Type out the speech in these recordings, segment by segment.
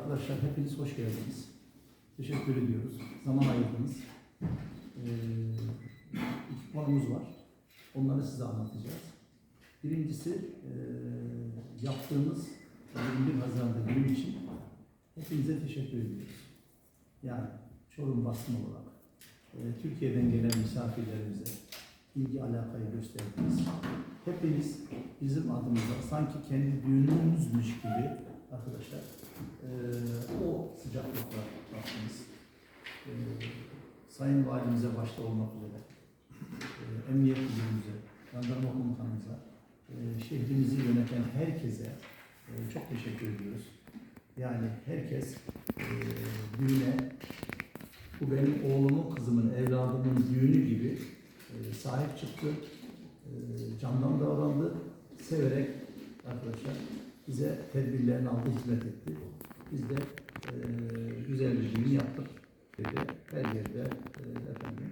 arkadaşlar hepiniz hoş geldiniz. Teşekkür ediyoruz. Zaman ayırdınız. Ee, iki konumuz var. Onları size anlatacağız. Birincisi e, yaptığımız 21 Haziran'da günü için hepinize teşekkür ediyoruz. Yani Çorum basın olarak e, Türkiye'den gelen misafirlerimize ilgi alakayı gösterdiniz. Hepiniz bizim adımıza sanki kendi düğünümüzmüş gibi arkadaşlar e, o sıcaklıkla baktınız. E, Sayın Valimize başta olmak üzere, e, Emniyet Müdürümüze, Jandarma Komutanımıza, e, şehrimizi yöneten herkese e, çok teşekkür ediyoruz. Yani herkes e, düğüne, bu benim oğlumun, kızımın, evladımın düğünü gibi e, sahip çıktı, e, candan davrandı, severek arkadaşlar bize tedbirlerini aldı, hizmet etti. Biz de e, güzel bir düğün yaptık. Dedi. Her yerde e, efendim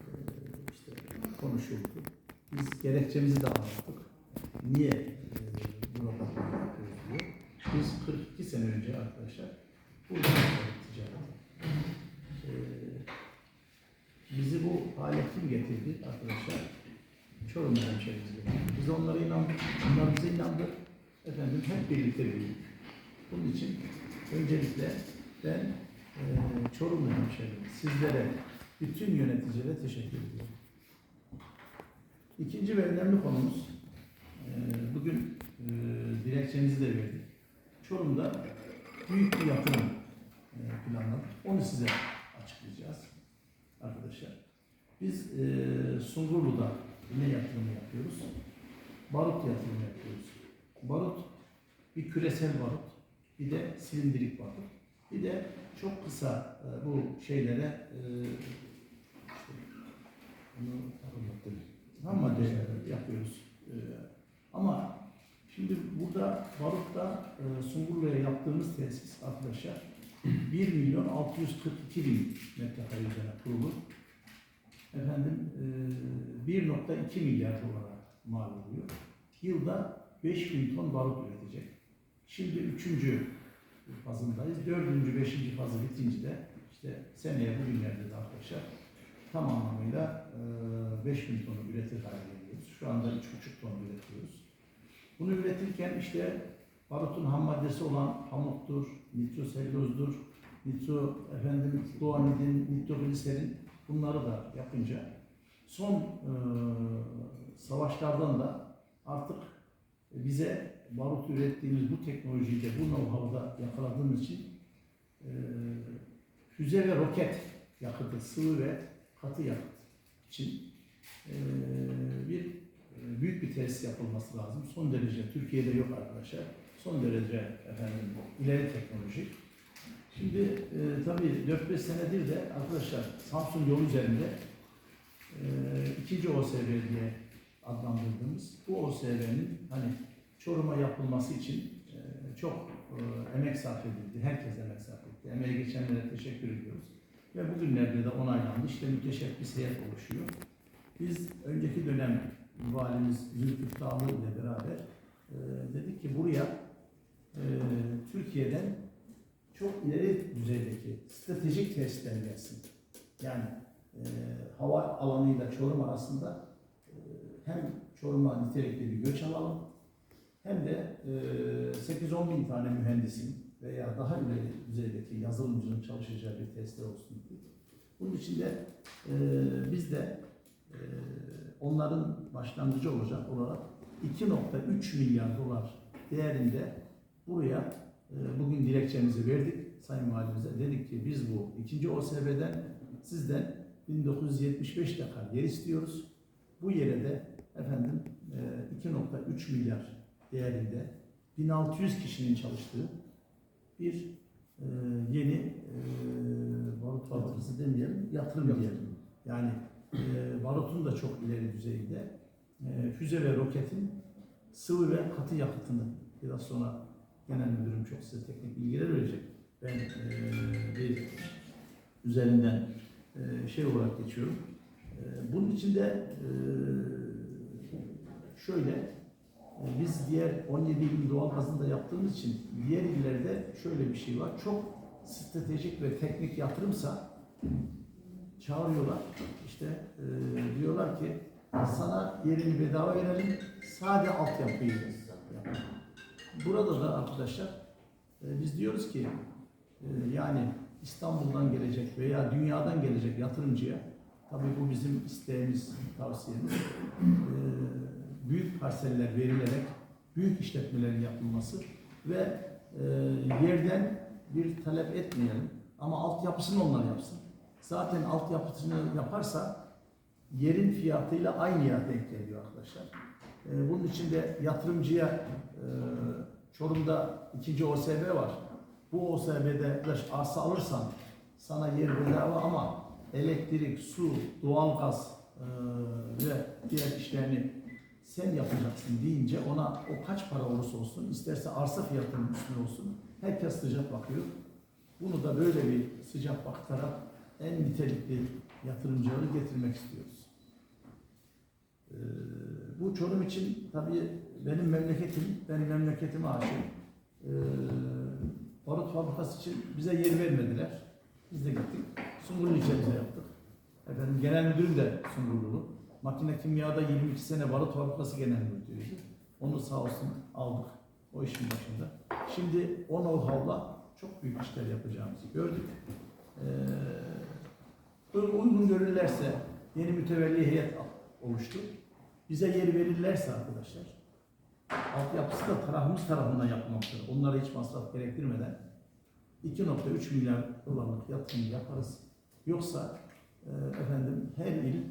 e, işte konuşuldu. Biz gerekçemizi de anlattık. Niye e, burada yapıyoruz diye. Biz 42 sene önce arkadaşlar burada başladık ticaret. E, bizi bu hale kim getirdi arkadaşlar? Çorum hemşehrimiz getirdi. Biz onlara inandık, onlar bize inandı. Efendim hep birlikte büyüdük. Bunun için öncelikle ben e, Çorumlu hemşehrim, sizlere, bütün yöneticilere teşekkür ediyorum. İkinci ve önemli konumuz, e, bugün e, dilekçemizi de verdik. Çorum'da büyük bir yatırım e, planladık. Onu size açıklayacağız arkadaşlar. Biz Sungurlu'da ne yatırımı yapıyoruz? Barut yatırımı yapıyoruz. Barut bir küresel barut, bir de silindirik barut. Bir de çok kısa bu şeylere hatırlattım. Ham madde yapıyoruz. E, ama şimdi burada barutta e, Sungurlu'ya yaptığımız tesis arkadaşlar 1 milyon 642 bin metrekare üzerine kurulu. Efendim e, 1.2 milyar dolara mal oluyor. Yılda 5 bin ton barut üretecek. Şimdi üçüncü fazındayız. Dördüncü, beşinci fazı bitince de işte seneye bugünlerde de arkadaşlar tam anlamıyla e, 5 bin tonu üretir hale geliyoruz. Şu anda 3,5 ton üretiyoruz. Bunu üretirken işte barutun ham maddesi olan pamuktur, nitrosellozdur, nitro efendim doğanidin, nitrogliserin bunları da yapınca son e, savaşlardan da artık bize barut ürettiğimiz bu teknolojiyi de bu know-how'da yakaladığımız için e, füze ve roket yakıtı, sıvı ve katı yakıt için bir büyük bir tesis yapılması lazım. Son derece Türkiye'de yok arkadaşlar. Son derece efendim ileri teknoloji. Şimdi e, tabii 4-5 senedir de arkadaşlar Samsun yolu üzerinde e, ikinci OSB diye adlandırdığımız bu OSB'nin hani Çorum'a yapılması için e, çok e, emek sarf edildi. Herkes emek sarf etti. Emeğe geçenlere teşekkür ediyoruz. Ve bugünlerde de onaylandı. İşte müteşebbis heyet oluşuyor. Biz önceki dönem valimiz Zülfü Dağlı ile beraber e, dedik ki buraya e, Türkiye'den çok ileri düzeydeki stratejik tesisler gelsin. Yani e, hava alanıyla Çorum arasında e, hem Çorum'a nitelikli bir göç alalım hem de e, 8-10 bin tane mühendisin veya daha ileri düzeydeki yazılımcının çalışacağı bir tesisler olsun dedik. Bunun için de e, biz de e, onların başlangıcı olacak olarak 2.3 milyar dolar değerinde buraya e, bugün dilekçemizi verdik Sayın Valimize. Dedik ki biz bu ikinci OSB'den sizden 1975 dekar yer istiyoruz. Bu yere de efendim e, 2.3 milyar değerinde 1600 kişinin çalıştığı bir e, yeni e, barut fabrikası demeyelim, yatırım diyelim. Yani e, barutun da çok ileri düzeyinde e, füze ve roketin sıvı ve katı yakıtını biraz sonra genel müdürüm çok size teknik bilgiler verecek. Ben e, bir üzerinden e, şey olarak geçiyorum. E, bunun için de e, şöyle biz diğer 17 il doğal gazını da yaptığımız için diğer illerde şöyle bir şey var. Çok stratejik ve teknik yatırımsa çağırıyorlar. İşte e, diyorlar ki sana yerini bedava verelim. Sadece altyapıyı yap. Burada da arkadaşlar e, biz diyoruz ki e, yani İstanbul'dan gelecek veya dünyadan gelecek yatırımcıya tabii bu bizim isteğimiz, tavsiyemiz e, büyük parseller verilerek büyük işletmelerin yapılması ve e, yerden bir talep etmeyelim ama altyapısını onlar yapsın. Zaten altyapısını yaparsa yerin fiyatıyla aynıya denk geliyor arkadaşlar. E, bunun için de yatırımcıya e, Çorum'da ikinci OSB var. Bu OSB'de arsa alırsan sana yer bedava ama elektrik, su, doğalgaz e, ve diğer işlerini sen yapacaksın deyince ona o kaç para olursa olsun, isterse arsa fiyatının üstüne olsun, herkes sıcak bakıyor. Bunu da böyle bir sıcak bakarak en nitelikli yatırımcıları getirmek istiyoruz. Ee, bu Çorum için tabii benim memleketim, ben memleketime aşığım. Ee, barut fabrikası için bize yer vermediler. Biz de gittik. Sungurlu ilçemize yaptık. Efendim genel müdürüm de Sungurlulu. Makine kimyada 22 sene barut fabrikası genel müdürüydü. Onu sağ olsun aldık o işin başında. Şimdi o know-how'la çok büyük işler yapacağımızı gördük. Ee, uygun görürlerse yeni mütevelli heyet oluştu. Bize yer verirlerse arkadaşlar, altyapısı da tarafımız tarafından yapmaktır. Onlara hiç masraf gerektirmeden 2.3 milyar dolarlık yatırım yaparız. Yoksa e, efendim her il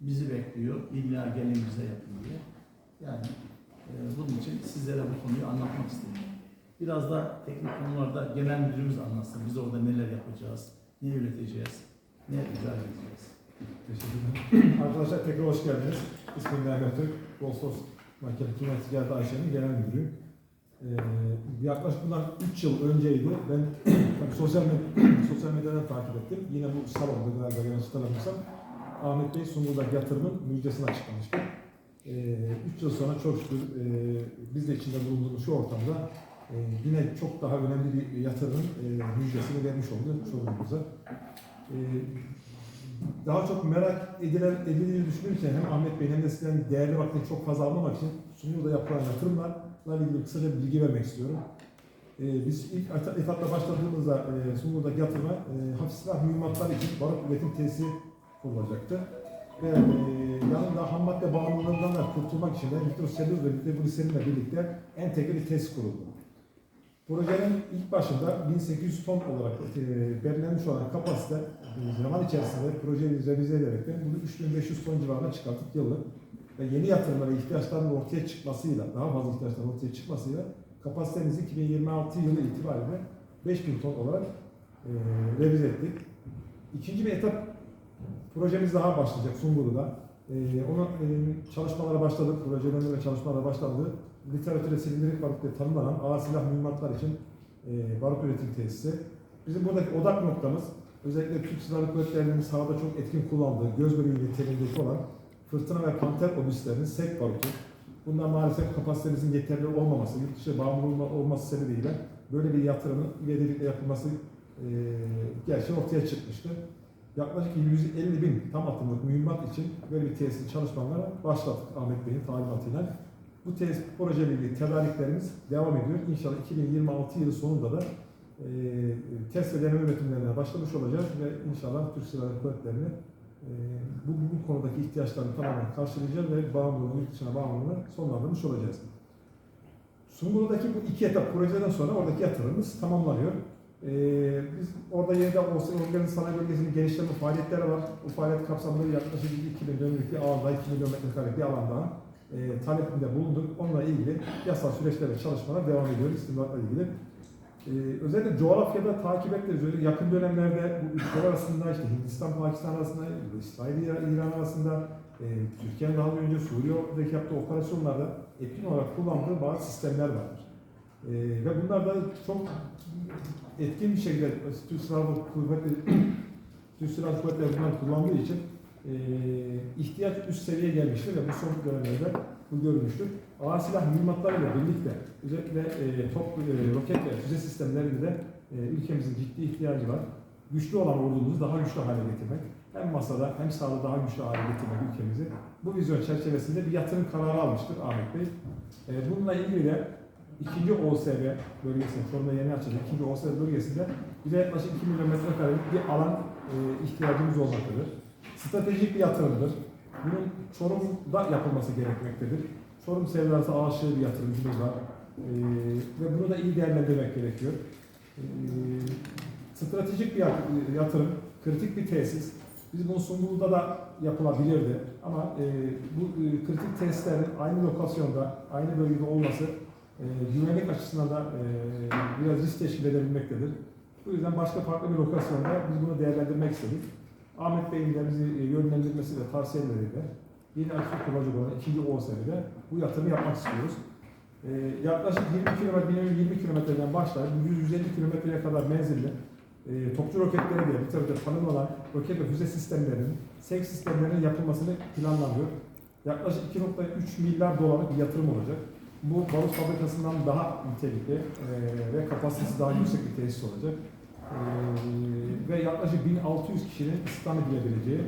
bizi bekliyor. İlla gelin bize yapın diye. Yani e, bunun için sizlere bu konuyu anlatmak istedim. Biraz da teknik konularda genel müdürümüz anlatsın. Biz orada neler yapacağız, ne üreteceğiz, ne icra edeceğiz. Teşekkür ederim. Arkadaşlar tekrar hoş geldiniz. İsmim Mehmet Türk. Bolsos Makine Kimya Ticaret AŞ'nin genel müdürüyüm. Ee, yaklaşık bundan 3 yıl önceydi. Ben tabii sosyal, med- sosyal medyadan takip ettim. Yine bu salonda galiba yanlış hatırlamıyorsam Ahmet Bey Sungur'daki yatırımın müjdesini açıklamıştı. 3 yıl sonra çok şükür e, biz de içinde bulunduğumuz şu ortamda e, yine çok daha önemli bir yatırımın e, müjdesini vermiş oldu Çorum'umuza. E, daha çok merak edilen, edildiğini düşünürken hem Ahmet Bey'in hem de sizden değerli vaktini çok fazla almamak için Sungur'da yapılan yatırımlarla ilgili kısaca bir bilgi vermek istiyorum. Ee, biz ilk eta- etapta başladığımızda e, Sungur'daki yatırıma e, hafif silah mühimmatlar için barut üretim tesisi kurulacaktı. Ve e, yanında ham madde bağımlılığından da kurtulmak için de nitroselüloz ve nitrogliseninle birlikte entegre bir tesis kuruldu. Projenin ilk başında 1800 ton olarak e, belirlenmiş olan kapasite e, zaman içerisinde projeyi revize ederek bunu 3500 ton civarına çıkartıp yıllık ve yeni yatırımlara ihtiyaçların ortaya çıkmasıyla, daha fazla ihtiyaçların ortaya çıkmasıyla kapasitemizi 2026 yılı itibariyle 5000 ton olarak e, revize ettik. İkinci bir etap projemiz daha başlayacak Sungurlu'da. E, ona e, çalışmalara başladık, projelendirme çalışmalara başlandı. Literatüre silindirik barutle tanımlanan ağır silah mühimmatlar için e, barut üretim tesisi. Bizim buradaki odak noktamız özellikle Türk Silahlı Kuvvetleri'nin sahada çok etkin kullandığı, göz bebeği niteliğindeki olan fırtına ve panter obüslerinin sek barutu. Bundan maalesef kapasitemizin yeterli olmaması, yurt dışı bağımlı olması sebebiyle böyle bir yatırımın ivedilikle yapılması e, gerçeği ortaya çıkmıştı. Yaklaşık 150 bin tam atımlık mühimmat için böyle bir tesis çalışmalara başladık Ahmet Bey'in talimatıyla. Bu tesis projeyle ilgili tedariklerimiz devam ediyor. İnşallah 2026 yılı sonunda da e, test ve deneme üretimlerine başlamış olacağız ve inşallah Türk Silahlı Kuvvetleri'ni e, bu, bu konudaki ihtiyaçlarını tamamen karşılayacağız ve bağımlılığını, yurt dışına bağımlılığını sonlandırmış olacağız. Sungurlu'daki bu iki etap projeden sonra oradaki yatırımımız tamamlanıyor. Ee, biz orada yeniden Organize Sanayi Bölgesi'nin genişleme faaliyetleri var. Bu faaliyet kapsamında yaklaşık 2 milyonluk bir alanda, 2 milyon metrekare bir alanda e, talepinde bulunduk. Onunla ilgili yasal süreçler ve çalışmalar devam ediyor istimdatla ilgili. Ee, özellikle coğrafyada takip ediyoruz. Öyle yakın dönemlerde bu ülkeler arasında işte Hindistan, Pakistan arasında, İsrail, İran arasında, e, Türkiye'nin daha önce Suriye'deki yaptığı operasyonlarda etkin olarak kullandığı bazı sistemler vardır. E, ve bunlar da çok etkin bir şekilde Türk Silahlı Kuvvetleri Türk Silahlı Kuvvetleri bunları kullandığı için e, ihtiyaç üst seviyeye gelmiştir ve bu son dönemlerde bu görülmüştür. ağır silah mühimmatlarıyla birlikte özellikle e, top, e, roket ve füze sistemlerinde de e, ülkemizin ciddi ihtiyacı var. Güçlü olan ordumuzu daha güçlü hale getirmek, hem masada hem sahada daha güçlü hale getirmek ülkemizi. Bu vizyon çerçevesinde bir yatırım kararı almıştır Ahmet Bey. E, bununla ilgili de ikinci OSB bölgesinde, Çorum'da yeni açıldı. ikinci OSB bölgesinde bize yaklaşık 2 milyon metrekarelik bir alan e, ihtiyacımız olmaktadır. Stratejik bir yatırımdır. Bunun Çorum'da yapılması gerekmektedir. Çorum sevdası aşığı bir yatırımcımız var. E, ve bunu da iyi değerlendirmek gerekiyor. E, stratejik bir yat- yatırım, kritik bir tesis. Biz bunu Sungurlu'da da yapılabilirdi. Ama e, bu e, kritik tesislerin aynı lokasyonda, aynı bölgede olması güvenlik açısından da e, biraz risk teşkil edebilmektedir. Bu yüzden başka farklı bir lokasyonda biz bunu değerlendirmek istedik. Ahmet Bey'in de bizi e, yönlendirmesi ve tavsiyeleriyle yeni açık kurulacak olan ikinci OSB'de bu yatırımı yapmak istiyoruz. E, yaklaşık 20 kilometre, 20 kilometreden başlayıp 100-150 kilometreye kadar menzilli e, topçu roketleri diye bir tarafta tanımlanan roket ve füze sistemlerinin, SEK sistemlerinin yapılmasını planlanıyor. Yaklaşık 2.3 milyar dolarlık bir yatırım olacak. Bu barut fabrikasından daha nitelikli e, ve kapasitesi daha yüksek bir tesis olacak. E, ve yaklaşık 1600 kişinin istihdam edilebileceği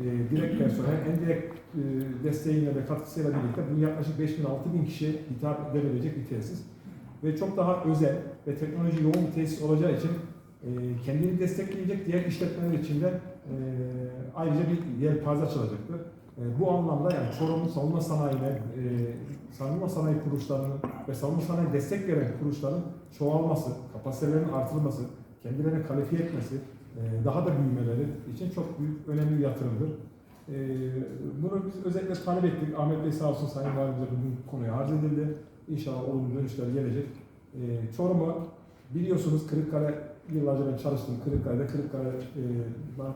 e, direkt personel, en direkt e, desteğiyle ve katkısıyla birlikte bu yaklaşık 5000-6000 kişiye hitap edebilecek bir tesis. Ve çok daha özel ve teknoloji yoğun bir tesis olacağı için e, kendini destekleyecek diğer işletmeler için de e, ayrıca bir yelpaze açılacaktır. E, bu anlamda yani Çorum'un savunma sanayine, e, savunma sanayi kuruluşlarının ve savunma sanayi destek veren kuruluşların çoğalması, kapasitelerinin artırılması, kendilerini kalifiye etmesi, e, daha da büyümeleri için çok büyük, önemli bir yatırımdır. E, bunu biz özellikle talep ettik. Ahmet Bey sağ olsun Sayın Valimize bu konuya arz edildi. İnşallah olumlu dönüşler gelecek. E, Çorum'u biliyorsunuz Kırıkkale yıllarca ben çalıştım Kırıkkale'de. Kırıkkale e,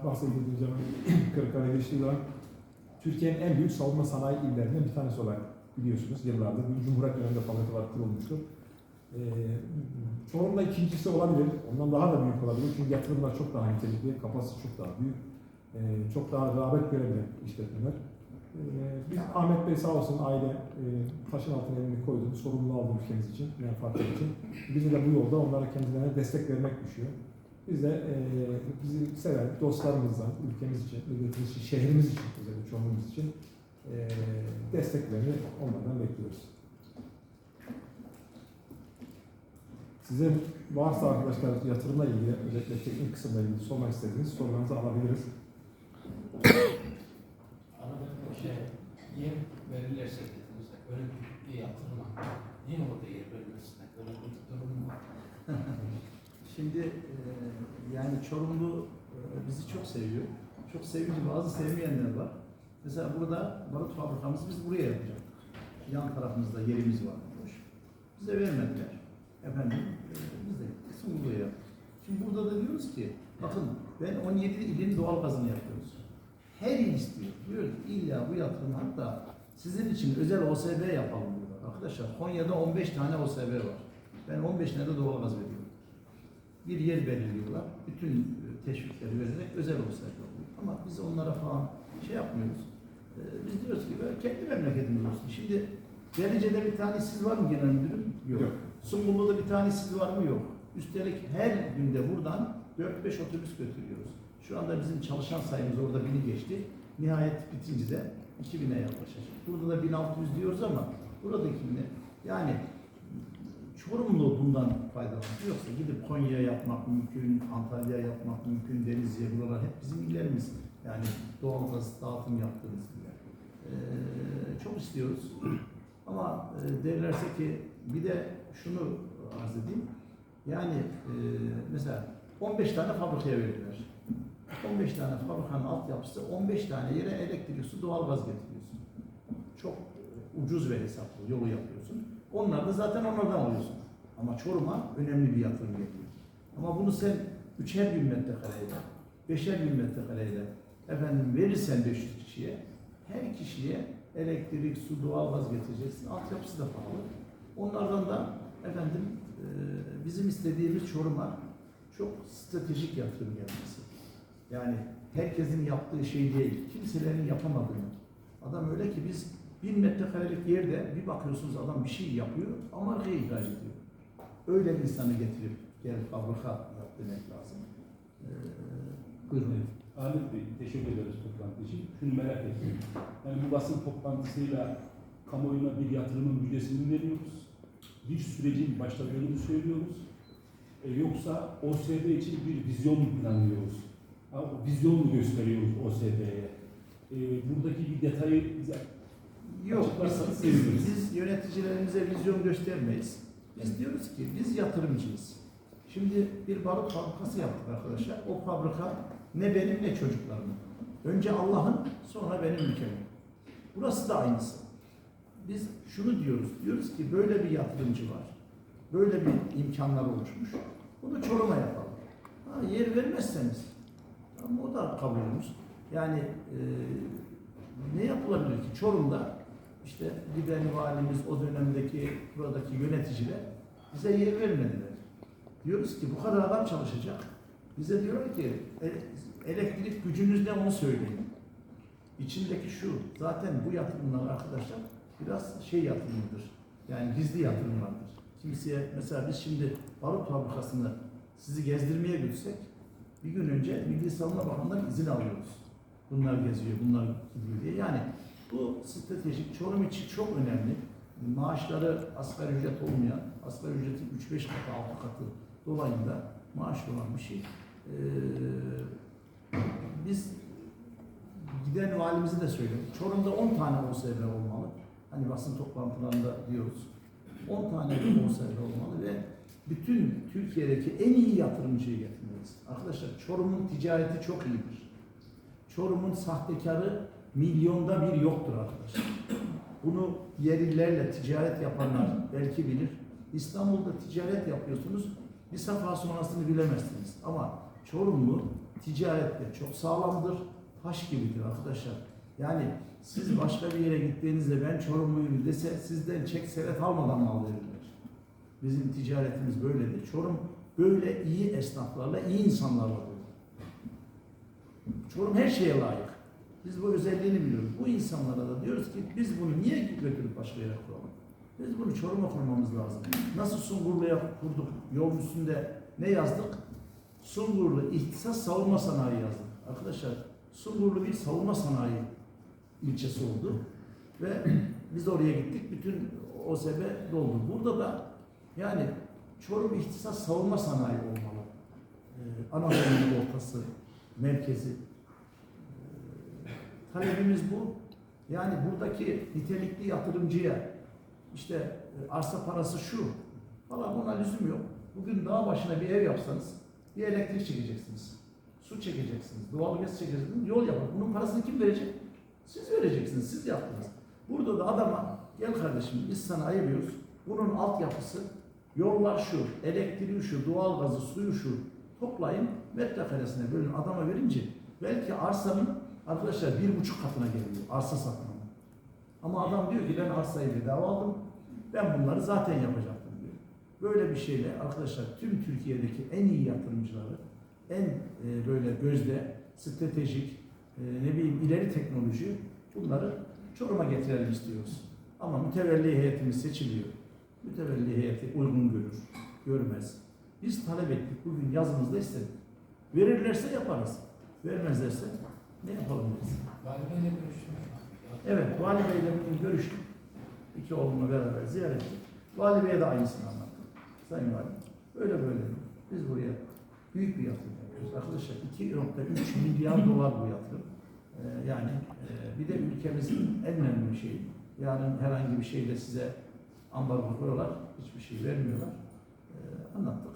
bahsedildiği zaman Kırıkkale geçtiği zaman Türkiye'nin en büyük savunma sanayi illerinden bir tanesi olarak biliyorsunuz yıllardır. Cumhuriyet döneminde fabrikalar kurulmuştur. Ee, Çorum'da ikincisi olabilir. Ondan daha da büyük olabilir. Çünkü yatırımlar çok daha nitelikli, kapasitesi çok daha büyük. Ee, çok daha rağbet görebilen işletmeler. Ee, biz Ahmet Bey sağ olsun aile e, taşın altına elini koydu. Sorumluluğu aldı ülkemiz için, menfaatler için. Bize de bu yolda onlara kendilerine destek vermek düşüyor. Biz de e, bizi seven dostlarımızdan, ülkemiz için, ülkemiz için, şehrimiz için, özellikle Çorum'umuz için e, desteklerini onlardan bekliyoruz. Sizin varsa arkadaşlar yatırımla ilgili, özellikle teknik kısımla ilgili sormak istediğiniz sorularınızı alabiliriz. Bir şey, yer verirlerse dediğinizde öyle büyük bir yatırıma niye orada yer verilmesine böyle bir durum var? Şimdi e, yani Çorumlu e, bizi çok seviyor. Çok sevince bazı sevmeyenler var. Mesela burada barut fabrikamızı biz buraya yapacaktık. Yan tarafımızda yerimiz var. Boş. Bize vermediler. Efendim e, biz de gittik Sungurlu'ya yaptık. Şimdi burada da diyoruz ki bakın ben 17 ilin doğal gazını yapıyoruz. Her il istiyor. Diyor ki illa bu yatırım hatta sizin için özel OSB yapalım diyorlar. Arkadaşlar Konya'da 15 tane OSB var. Ben 15 tane de doğal gaz veriyorum. Bir yer belirliyorlar. Bütün e, teşvikleri vererek özel OSB oluyor. Ama biz onlara falan şey yapmıyoruz. Ee, biz diyoruz ki böyle kendi memleketimiz olsun. Şimdi Delice'de bir tane siz var mı genel müdürüm? Yok. Yok. Sungurlu'da bir tane siz var mı? Yok. Üstelik her günde buradan 4-5 otobüs götürüyoruz. Şu anda bizim çalışan sayımız orada bini geçti. Nihayet bitince de 2000'e yaklaşacak. Burada da 1600 diyoruz ama buradakini yani Çorumlu bundan faydalanıyor. Yoksa gidip Konya'ya yapmak mümkün, Antalya'ya yapmak mümkün, Denizli'ye buralar hep bizim illerimiz. Yani doğalgaz dağıtım yaptığımız iller. Ee, çok istiyoruz. Ama e, derlerse ki bir de şunu arz edeyim. Yani e, mesela 15 tane fabrikaya verdiler. 15 tane fabrikanın altyapısı 15 tane yere elektrik, su, doğalgaz getiriyorsun. Çok ucuz ve hesaplı yolu yapıyorsun. Onlar da zaten onlardan alıyorsun. Ama Çorum'a önemli bir yatırım geliyor. Ama bunu sen üçer bin metrekareyle, beşer bin metrekareyle efendim verirsen 500 kişiye, her kişiye elektrik, su, doğalgaz getireceksin. Altyapısı da pahalı. Onlardan da efendim e, bizim istediğimiz Çorum'a çok stratejik yatırım gelmesi. Yani herkesin yaptığı şey değil, kimselerin yapamadığını. Adam öyle ki biz Bin metrekarelik yerde bir bakıyorsunuz adam bir şey yapıyor ama arkaya ihraç ediyor. Öyle bir insanı getirip gel fabrika yap demek lazım. Ee, buyurun. Bey, teşekkür ederiz toplantı için. Şunu merak ettim. Yani bu basın toplantısıyla kamuoyuna bir yatırımın müjdesini veriyoruz. Bir sürecin başladığını söylüyoruz. E, yoksa OSB için bir vizyon mu planlıyoruz? Ha, vizyon mu gösteriyoruz OSB'ye? E, buradaki bir detayı Yok, biz, biz yöneticilerimize vizyon göstermeyiz. Biz diyoruz ki biz yatırımcıyız. Şimdi bir barut fabrikası yaptık arkadaşlar. O fabrika ne benim ne çocuklarımın. Önce Allah'ın sonra benim ülkemin. Burası da aynısı. Biz şunu diyoruz. Diyoruz ki böyle bir yatırımcı var. Böyle bir imkanlar oluşmuş. Bunu Çorum'a yapalım. Ha, yer vermezseniz ama o da kabulümüz. Yani e, ne yapılabilir ki? Çorum'da işte giden valimiz, o dönemdeki buradaki yöneticiler bize yer vermediler. Diyoruz ki bu kadar adam çalışacak. Bize diyorlar ki "E, elektrik gücünüz ne onu söyleyin. İçindeki şu, zaten bu yatırımlar arkadaşlar biraz şey yatırımıdır. Yani gizli yatırımlardır. Kimseye, mesela biz şimdi barut fabrikasını sizi gezdirmeye götürsek bir gün önce Milli Savunma Bakanı'ndan izin alıyoruz. Bunlar geziyor, bunlar gidiyor diye. Yani bu stratejik Çorum için çok önemli. Maaşları asgari ücret olmayan, asgari ücretin 3-5 katı, 6 katı dolayında maaş olan bir şey. Ee, biz giden valimizi de söyledik. Çorum'da 10 tane OSB olmalı. Hani basın toplantılarında diyoruz. 10 tane OSB olmalı ve bütün Türkiye'deki en iyi yatırımcıyı getirmeliyiz. Arkadaşlar Çorum'un ticareti çok iyidir. Çorum'un sahtekarı milyonda bir yoktur arkadaşlar. Bunu yerlilerle ticaret yapanlar belki bilir. İstanbul'da ticaret yapıyorsunuz, bir safa sonrasını bilemezsiniz. Ama Çorumlu ticarette çok sağlamdır, taş gibidir arkadaşlar. Yani siz başka bir yere gittiğinizde ben Çorumluyum dese sizden çek senet almadan mal verirler. Bizim ticaretimiz böyledir. Çorum böyle iyi esnaflarla, iyi insanlarla dolu. Çorum her şeye layık. Biz bu özelliğini biliyoruz. Bu insanlara da diyoruz ki biz bunu niye götürüp başka yere kuralım? Biz bunu Çorum'a kurmamız lazım. Nasıl Sungurlu'ya kurduk? Yol üstünde ne yazdık? Sungurlu İhtisas Savunma Sanayi yazdık. Arkadaşlar Sungurlu bir savunma sanayi ilçesi oldu. Ve biz oraya gittik. Bütün OSB doldu. Burada da yani Çorum İhtisas Savunma Sanayi olmalı. Ee, Anadolu'nun ortası, merkezi. Talebimiz bu. Yani buradaki nitelikli yatırımcıya işte e, arsa parası şu falan buna lüzum yok. Bugün dağ başına bir ev yapsanız bir elektrik çekeceksiniz. Su çekeceksiniz. Doğalgaz çekeceksiniz. Yol yapın. Bunun parasını kim verecek? Siz vereceksiniz. Siz yaptınız. Burada da adama gel kardeşim biz sana ayırıyoruz. Bunun altyapısı yollar şu, elektriği şu, doğalgazı, suyu şu toplayın metrekaresine bölün adama verince belki arsanın arkadaşlar bir buçuk katına geliyor arsa satın. Ama adam diyor ki ben arsayı bedava aldım. Ben bunları zaten yapacaktım diyor. Böyle bir şeyle arkadaşlar tüm Türkiye'deki en iyi yatırımcıları, en e, böyle gözde, stratejik, e, ne bileyim ileri teknoloji bunları Çorum'a getirelim istiyoruz. Ama mütevelli heyetimiz seçiliyor. Mütevelli heyeti uygun görür, görmez. Biz talep ettik, bugün yazımızda istedik. Verirlerse yaparız. Vermezlerse ne yapabiliriz? Valideyle görüştüm. Evet, Vali Bey'le bugün görüştük. İki oğlumla beraber ziyaret ettik. Vali Bey'e de aynısını anlattım. Sayın Valim, böyle böyle. Biz buraya büyük bir yatırım yapıyoruz. Arkadaşlar 2.3 milyar dolar bu yatırım. Ee, yani e, bir de ülkemizin en önemli şeyi. Yarın herhangi bir şeyle size ambargo koyuyorlar, hiçbir şey vermiyorlar. Ee, anlattık.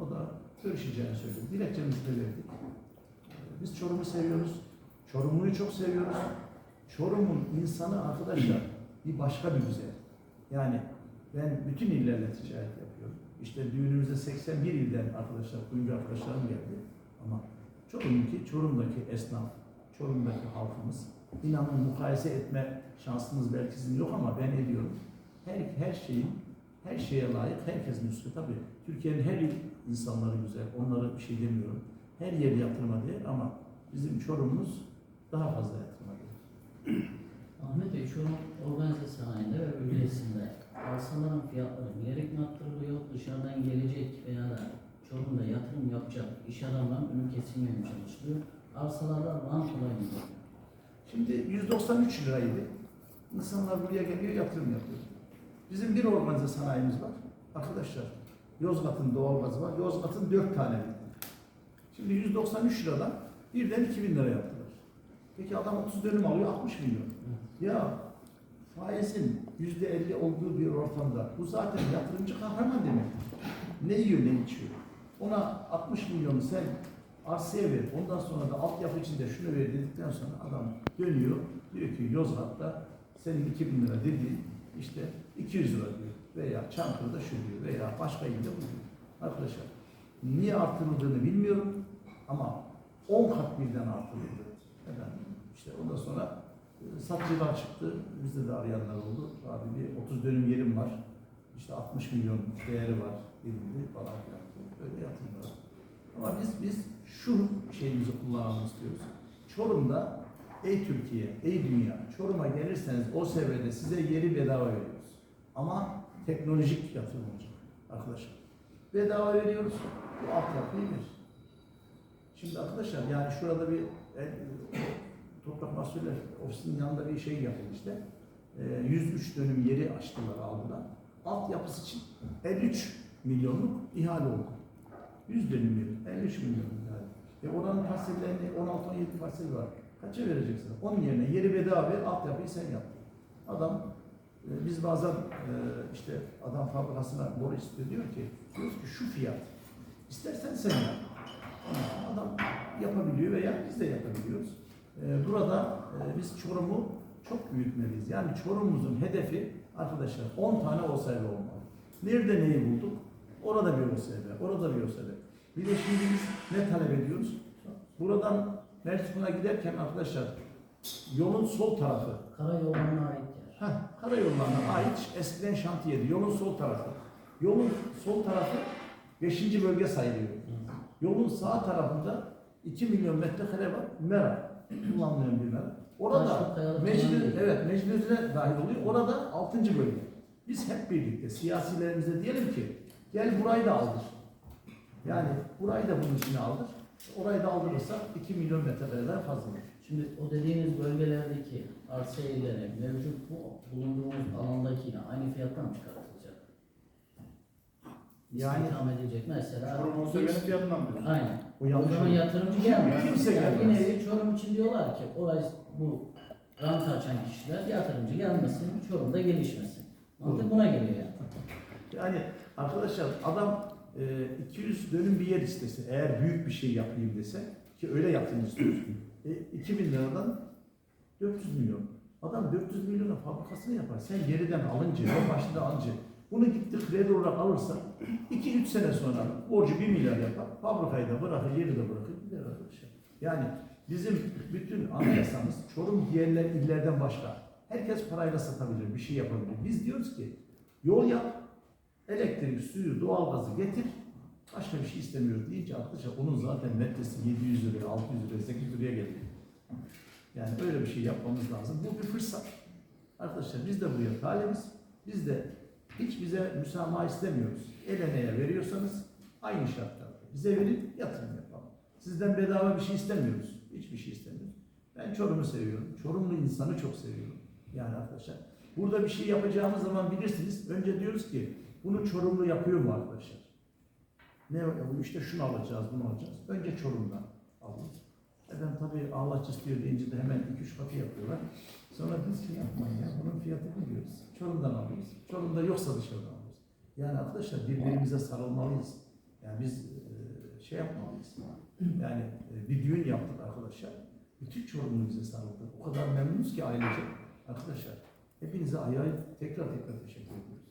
O da görüşeceğini söyledi. Dilekçemizi de verdik. Biz Çorum'u seviyoruz. Çorumlu'yu çok seviyoruz. Çorum'un insanı arkadaşlar bir başka bir güzel. Yani ben bütün illerle ticaret yapıyorum. İşte düğünümüzde 81 ilden arkadaşlar, kuyumcu arkadaşlarım geldi. Ama Çorum'daki, Çorum'daki esnaf, Çorum'daki halkımız, inanın mukayese etme şansınız belki sizin yok ama ben ediyorum. Her, her şeyin, her şeye layık, herkesin üstü tabii. Türkiye'nin her insanları güzel, onlara bir şey demiyorum. Her yeri yatırıma değil ama bizim Çorum'umuz daha fazla yatırıma değil. Ahmet Bey, Çorum organize sanayinde ve bölgesinde arsaların fiyatları bilerek mi arttırılıyor, dışarıdan gelecek veya da Çorum'da yatırım yapacak iş adamların önü kesilmeye mi çalışılıyor? Arsalarda rant olayı mı? Şimdi 193 liraydı. İnsanlar buraya geliyor, yatırım yapıyor. Bizim bir organize sanayimiz var. Arkadaşlar, Yozgat'ın doğalgazı var. Yozgat'ın 4 tane. Şimdi 193 liradan birden 2000 lira yaptılar. Peki adam 30 dönüm alıyor 60 milyon. Ya faizin %50 olduğu bir ortamda bu zaten yatırımcı kahraman demek. Ne yiyor ne içiyor. Ona 60 milyonu sen arsaya ver. Ondan sonra da altyapı içinde şunu ver dedikten sonra adam dönüyor. Diyor ki Yozgat'ta senin 2000 lira dediğin işte 200 lira diyor. Veya Çankırı'da şu diyor veya başka ilde bu diyor. Arkadaşlar niye artırıldığını bilmiyorum ama 10 kat birden artırıldı. Efendim, işte ondan sonra e, satıcılar çıktı. Bizde de arayanlar oldu. Abi bir 30 dönüm yerim var. İşte 60 milyon değeri var denildi falan filan. Böyle yatırımlar. Ama biz biz şu şeyimizi kullanalım istiyoruz. Çorum'da ey Türkiye, ey dünya, Çorum'a gelirseniz o seviyede size yeri bedava veriyoruz. Ama teknolojik yatırım olacak arkadaşlar. Bedava veriyoruz. Bu altyapıyı ver. Şimdi arkadaşlar yani şurada bir e, Toprak Mahsuller Ofisi'nin yanında bir şey yapıldı işte. E, 103 dönüm yeri açtılar aldılar. Altyapısı için 53 milyonluk ihale oldu. 100 dönüm yeri, 53 milyon ihale. E oranın parsellerini 16-17 parsel var. Kaça vereceksin? Onun yerine yeri bedava ver, altyapıyı sen yap. Adam e, biz bazen e, işte adam fabrikasına boru istiyor diyor ki, diyoruz ki şu fiyat. İstersen sen yap. Adam yapabiliyor veya biz de yapabiliyoruz. E, burada e, biz Çorum'u çok büyütmeliyiz. Yani Çorum'umuzun hedefi arkadaşlar 10 tane OSB olmalı. Nerede neyi bulduk? Orada bir OSB, orada bir OSB. Bir de şimdi biz ne talep ediyoruz? Buradan Mersin'e giderken arkadaşlar yolun sol tarafı Karayollarına ait yer. Heh, karayollarına ait eskiden şantiyeydi. Yolun sol tarafı. Yolun sol tarafı 5. bölge sayılıyor. Yolun sağ tarafında 2 milyon metrekare var. Mera. Kullanmayan bir mera. Orada meclis, evet meclisine dahil oluyor. Orada 6. bölge. Biz hep birlikte siyasilerimize diyelim ki gel burayı da aldır. Yani burayı da bunun içine aldır. Orayı da aldırırsak 2 milyon metrekareden fazla. Şimdi o dediğiniz bölgelerdeki arsa yerleri mevcut bu bulunduğumuz alandakiyle aynı fiyattan mı çıkartılacak? Yani- İstihdam edilecek mesela. Çorum olsa benim fiyatından mı? Aynen. O O yanlış zaman olur. yatırımcı gelmiyor. Kimse yani gelmez. Bir nevi Çorum için diyorlar ki olay bu rant açan kişiler yatırımcı gelmesin, Çorum'da gelişmesin. Mantık buna geliyor yani. Yani arkadaşlar adam e, 200 dönüm bir yer istese, eğer büyük bir şey yapayım dese ki öyle yaptığını istiyoruz. E, 2000 liradan 400 milyon. Adam 400 milyona fabrikasını yapar. Sen geriden alınca, o başında alınca bunu gitti kredi olarak alırsa 2-3 sene sonra borcu 1 milyar yapar. Fabrikayı da bırakır, yeri de bırakır gider arkadaşlar. Yani bizim bütün anayasamız Çorum diğerler illerden başka. Herkes parayla satabilir, bir şey yapabilir. Biz diyoruz ki yol yap, elektrik, suyu, doğalgazı getir, başka bir şey istemiyoruz deyince arkadaşlar onun zaten metresi 700 liraya, 600 liraya, 800 liraya geliyor. Yani öyle bir şey yapmamız lazım. Bu bir fırsat. Arkadaşlar biz de buraya talibiz. Biz de hiç bize müsamaha istemiyoruz. El emeğe veriyorsanız aynı şartlarda bize verin, yatırım yapalım. Sizden bedava bir şey istemiyoruz. Hiçbir şey istemiyoruz. Ben Çorum'u seviyorum. Çorumlu insanı çok seviyorum. Yani arkadaşlar. Burada bir şey yapacağımız zaman bilirsiniz. Önce diyoruz ki bunu Çorumlu yapıyor mu arkadaşlar? Ne işte şunu alacağız, bunu alacağız. Önce Çorum'dan alıyoruz. Efendim tabii Allah istiyor deyince de hemen 2-3 katı yapıyorlar. Sonra biz şey yapmayın ya, bunun fiyatını biliyoruz. Çorum'dan alıyoruz. Çorum'da yoksa dışarıdan alıyoruz. Yani arkadaşlar birbirimize sarılmalıyız. Yani biz e, şey yapmalıyız. Yani e, bir düğün yaptık arkadaşlar. Bütün Çorumlu bize sarıldı. O kadar memnunuz ki ailece. Arkadaşlar hepinize ayrı tekrar tekrar teşekkür ediyoruz.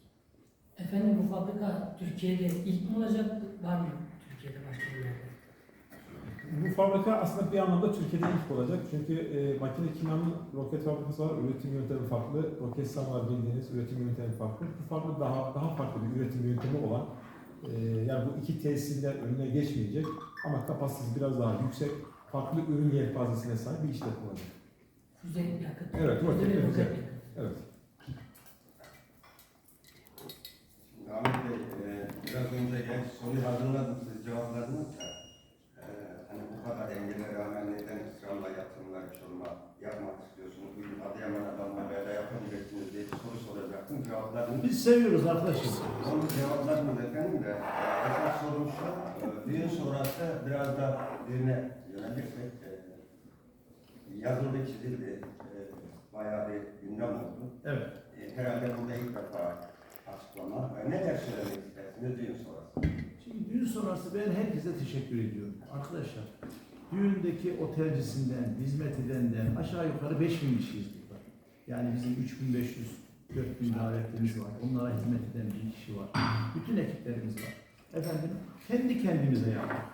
Efendim bu fabrika Türkiye'de ilk mi olacak var mı Türkiye'de başka bir yerde? Bu fabrika aslında bir anlamda Türkiye'de ilk olacak. Çünkü e, makine kimyanın roket fabrikası var. Üretim yöntemi farklı. Roketsan var bildiğiniz üretim yöntemi farklı. Bu fabrika daha daha farklı bir üretim yöntemi olan e, yani bu iki tesisler önüne geçmeyecek ama kapasitesi biraz daha yüksek. Farklı ürün yelpazesine sahip bir işletme olacak. Füze yakıt. Evet, ve füze. roket yakıt. Evet. Ahmet Bey, e, biraz önce genç soruyu hazırladım, siz cevapladınız. E, hani bu kadar engele rağmen neden ısrarla yatırımlar Çorum'a yapmak istiyorsunuz? Bugün Adıyaman'a Damlabaya'da yapabilirsiniz diye bir soru soracaktım. Cevapladınız. Biz seviyoruz arkadaşım. Onu cevapladınız efendim de. e, Esas sorum şu, e, düğün sonrası biraz da düğüne yönelirsek, e, yazıldı, çizildi. E, bayağı bir gündem oldu. Evet. E, herhalde burada ilk defa açıklama. E, neler söylemek istersiniz düğün sonrası? Şimdi düğün sonrası ben herkese teşekkür ediyorum. Arkadaşlar, düğündeki otelcisinden, hizmet edenden aşağı yukarı 5000 kişiyiz burada. Yani bizim 3500, 4000 davetlimiz var. Onlara hizmet eden bir kişi var. Bütün ekiplerimiz var. Efendim, kendi kendimize yaptık.